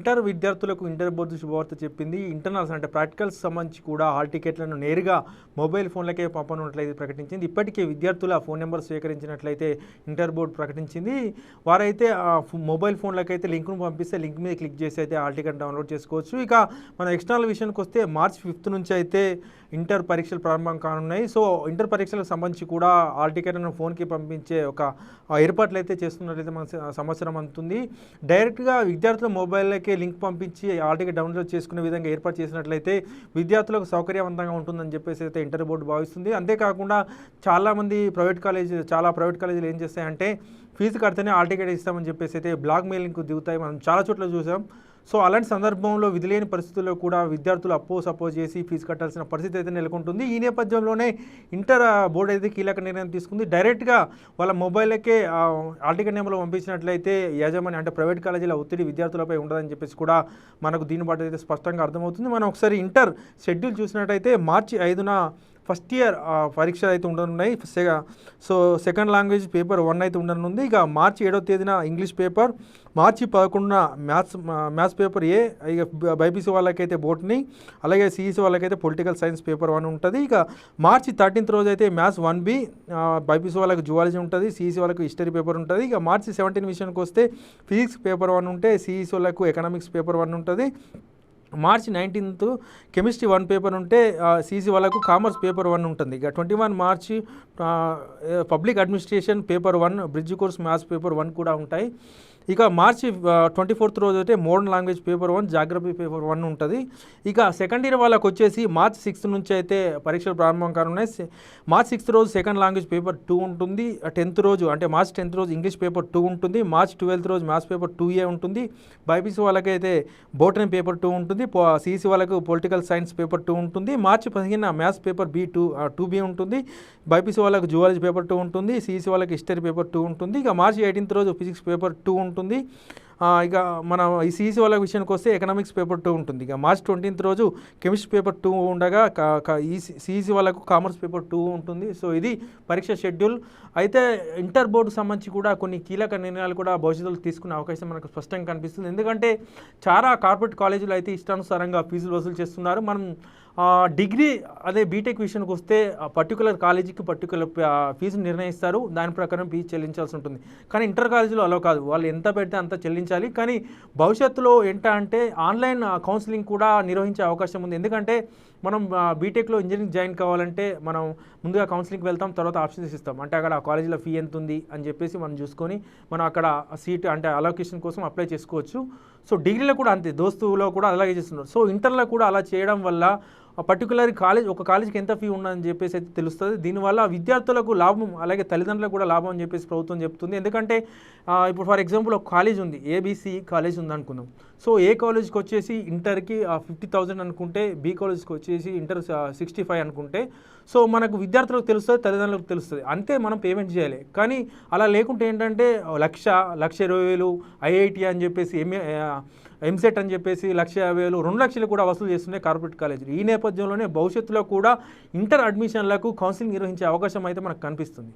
Inter విద్యార్థులకు inter board శుభవార్త చెప్పింది. ఇంటర్నల్స్ అంటే ప్రాక్టికల్స్ సంబంధించి కూడా హాల్ టికెట్లను నేరుగా మొబైల్ ఫోన్లకే పంపనున్నట్లయితే ప్రకటించింది. ఇప్పటికే విద్యార్థుల ఫోన్ నెంబర్ స్వీకరించినట్లయితే ఇంటర్ బోర్డు ప్రకటించింది. వారైతే ఆ మొబైల్ ఫోన్లకైతే లింక్ను పంపిస్తే లింక్ మీద క్లిక్ చేసి అయితే హాల్ టికెట్ డౌన్లోడ్ చేసుకోవచ్చు. ఇక మన ఎక్స్టర్నల్ విషయానికి వస్తే మార్చ్ ఫిఫ్త్ నుంచి అయితే ఇంటర్ పరీక్షలు ప్రారంభం కానున్నాయి. సో ఇంటర్ పరీక్షలకు సంబంధించి కూడా హాల్ టికెట్లను ఫోన్కి పంపించే ఒక ఏర్పాట్లు అయితే చేస్తున్నట్లయితే మన సంవత్సరం అంతుంది. అందుతుంది డైరెక్ట్గా విద్యార్థుల మొబైల్లోకే లింక్ పంపించి ఆల్రెడీ డౌన్లోడ్ చేసుకునే విధంగా ఏర్పాటు చేసినట్లయితే విద్యార్థులకు సౌకర్యవంతంగా ఉంటుందని చెప్పేసి అయితే ఇంటర్ బోర్డు భావిస్తుంది. అంతేకాకుండా చాలామంది ప్రైవేట్ కాలేజీలు చాలా ప్రైవేట్ కాలేజీలు ఏం చేస్తాయంటే ఫీజు కడితేనే ఆల్టికెట్ ఇస్తామని చెప్పేసి అయితే బ్లాక్ మెయిలింగ్కు దిగుతాయి. మనం చాలా చోట్ల చూసాం. సో అలాంటి సందర్భంలో విధిలేని పరిస్థితుల్లో కూడా విద్యార్థులు అప్పో సపోజ్ చేసి ఫీజు కట్టాల్సిన పరిస్థితి అయితే నెలకొంటుంది. ఈ నేపథ్యంలోనే ఇంటర్ బోర్డు అయితే కీలక నిర్ణయం తీసుకుంది. డైరెక్ట్గా వాళ్ళ మొబైల్కే ఆర్టికల్ నెంబర్లో పంపించినట్లయితే యాజమాన్యం అంటే ప్రైవేట్ కాలేజీల ఒత్తిడి విద్యార్థులపై ఉండదని చెప్పేసి కూడా మనకు దీన్ని బట్టి అయితే స్పష్టంగా అర్థమవుతుంది. మనం ఒకసారి ఇంటర్ షెడ్యూల్ చూసినట్టయితే మార్చి ఐదున ఫస్ట్ ఇయర్ పరీక్ష అయితే ఉండనున్నాయి. సె- so second language paper one అయితే ఉండనుంది. ఇక మార్చి ఏడో తేదీన ఇంగ్లీష్ పేపర్ మార్చి పదకొండున మ్యాథ్స్ మ్యాథ్స్ పేపర్ ఏ ఇక బైపీసీ వాళ్ళకైతే బోట్ని అలాగే సిఈసీ వాళ్ళకైతే పొలిటికల్ సైన్స్ పేపర్ వన్ ఉంటుంది. ఇక మార్చి థర్టీన్త్ రోజు అయితే మ్యాథ్స్ వన్ బి బైపీసీ వాళ్ళకి జువాలజీ ఉంటుంది సిఈసీ వాళ్ళకి హిస్టరీ పేపర్ ఉంటుంది. ఇక మార్చి సెవెంటీన్ విషయానికి వస్తే ఫిజిక్స్ పేపర్ వన్ ఉంటే సిఈసీ వాళ్ళకు ఎకనామిక్స్ పేపర్ వన్ ఉంటుంది. మార్చి నైన్టీన్త్ కెమిస్ట్రీ వన్ పేపర్ ఉంటే సీసీ వాళ్ళకు కామర్స్ పేపర్ వన్ ఉంటుంది. ఇక ట్వంటీ వన్ మార్చి public administration paper one bridge course maths paper one కూడా ఉంటాయి. ఇక మార్చి ట్వంటీ ఫోర్త్ రోజు అయితే modern language paper one geography paper one ఉంటుంది. ఇక సెకండ్ ఇయర్ వాళ్ళకి వచ్చేసి మార్చ్ సిక్స్త్ నుంచి అయితే పరీక్షలు ప్రారంభం కానున్నాయి. మార్చ్ సిక్స్త్ రోజు సెకండ్ లాంగ్వేజ్ పేపర్ టూ ఉంటుంది. టెన్త్ రోజు అంటే మార్చ్ టెన్త్ రోజు ఇంగ్లీష్ పేపర్ టూ ఉంటుంది. మార్చ్ ట్వెల్త్ రోజు మ్యాథ్స్ పేపర్ టూ ఏ ఉంటుంది. బైపీసీ వాళ్ళకైతే బోటనీ పేపర్ టూ ఉంటుంది. సిఈసీ వాళ్ళకు పొలిటికల్ సైన్స్ పేపర్ టూ ఉంటుంది. మార్చి పదిహేను maths paper B two two B ఉంటుంది. బైపీసీ వాళ్ళకు జువాలజీ పేపర్ టూ ఉంటుంది. సిఈసీ వాళ్ళకి హిస్టరీ పేపర్ టూ ఉంటుంది. ఇక మార్చి ఎయిటీన్త్ రోజు ఫిజిక్స్ పేపర్ టూ ఉంటుంది ఉంటుంది ఇక మన ఈ సిఈసీ వాళ్ళ విషయానికి వస్తే ఎకనామిక్స్ పేపర్ టూ ఉంటుంది. ఇక మార్చ్ ట్వంటీన్త్ రోజు కెమిస్ట్రీ పేపర్ టూ ఉండగా క- ఈ వాళ్ళకు కామర్స్ పేపర్ టూ ఉంటుంది. సో ఇది పరీక్ష షెడ్యూల్. అయితే ఇంటర్ బోర్డు సంబంధించి కూడా కొన్ని కీలక నిర్ణయాలు కూడా భవిష్యత్తులో తీసుకునే అవకాశం మనకు స్పష్టంగా కనిపిస్తుంది. ఎందుకంటే చాలా కార్పొరేట్ కాలేజీలు అయితే ఇష్టానుసారంగా ఫీజులు వసూలు చేస్తున్నారు. మనం డిగ్రీ అదే బీటెక్ విషయానికి వస్తే పర్టికులర్ కాలేజీకి పర్టికులర్ ఫీజు నిర్ణయిస్తారు. దాని ప్రకారం ఫీజు చెల్లించాల్సి ఉంటుంది. కానీ ఇంటర్ కాలేజీలో అలా కాదు. వాళ్ళు ఎంత పెడితే అంత చెల్లించాలి కానీ భవిష్యత్తులో ఏంట అంటే ఆన్లైన్ కౌన్సిలింగ్ కూడా నిర్వహించే అవకాశం ఉంది. ఎందుకంటే మనం బీటెక్లో ఇంజనీరింగ్ జాయిన్ కావాలంటే మనం ముందుగా కౌన్సిలింగ్కి వెళ్తాం తర్వాత ఆప్షన్స్ ఇస్తాం. అంటే అక్కడ ఆ కాలేజీలో ఫీ ఎంత ఉంది అని చెప్పేసి మనం చూసుకొని మనం అక్కడ సీట్ అంటే అలొకేషన్ కోసం అప్లై చేసుకోవచ్చు. సో డిగ్రీలో కూడా అంతే దోస్తులో కూడా అలాగే చేస్తున్నారు. సో ఇంటర్లో కూడా అలా చేయడం వల్ల పర్టికులర్ కాలేజ్ ఒక కాలేజీకి ఎంత ఫీ ఉన్నదని చెప్పేసి అయితే తెలుస్తుంది. దీనివల్ల విద్యార్థులకు లాభం అలాగే తల్లిదండ్రులకు కూడా లాభం అని చెప్పేసి ప్రభుత్వం చెప్తుంది. ఎందుకంటే ఇప్పుడు ఫర్ ఎగ్జాంపుల్ ఒక కాలేజ్ ఉంది ఏబీసీ కాలేజ్ ఉంది అనుకుందాం. సో ఏ కాలేజ్కి వచ్చేసి ఇంటర్కి ఫిఫ్టీ థౌజండ్ అనుకుంటే బి కాలేజ్కి వచ్చేసి ఇంటర్ సిక్స్టీ ఫైవ్ అనుకుంటే సో మనకు విద్యార్థులకు తెలుస్తుంది తల్లిదండ్రులకు తెలుస్తుంది. అంతే మనం పేమెంట్ చేయాలి. కానీ అలా లేకుంటే ఏంటంటే లక్ష లక్ష ఇరవై వేలు ఐఐటి అని చెప్పేసి ఎంఏ ఎంసెట్ అని చెప్పేసి లక్ష యాభై వేలు రెండు లక్షలు కూడా వసూలు చేస్తున్నాయి కార్పొరేట్ కాలేజీలు. ఈ నేపథ్యంలోనే భవిష్యత్తులో కూడా ఇంటర్ అడ్మిషన్లకు కౌన్సిలింగ్ నిర్వహించే అవకాశం అయితే మనకు కనిపిస్తుంది.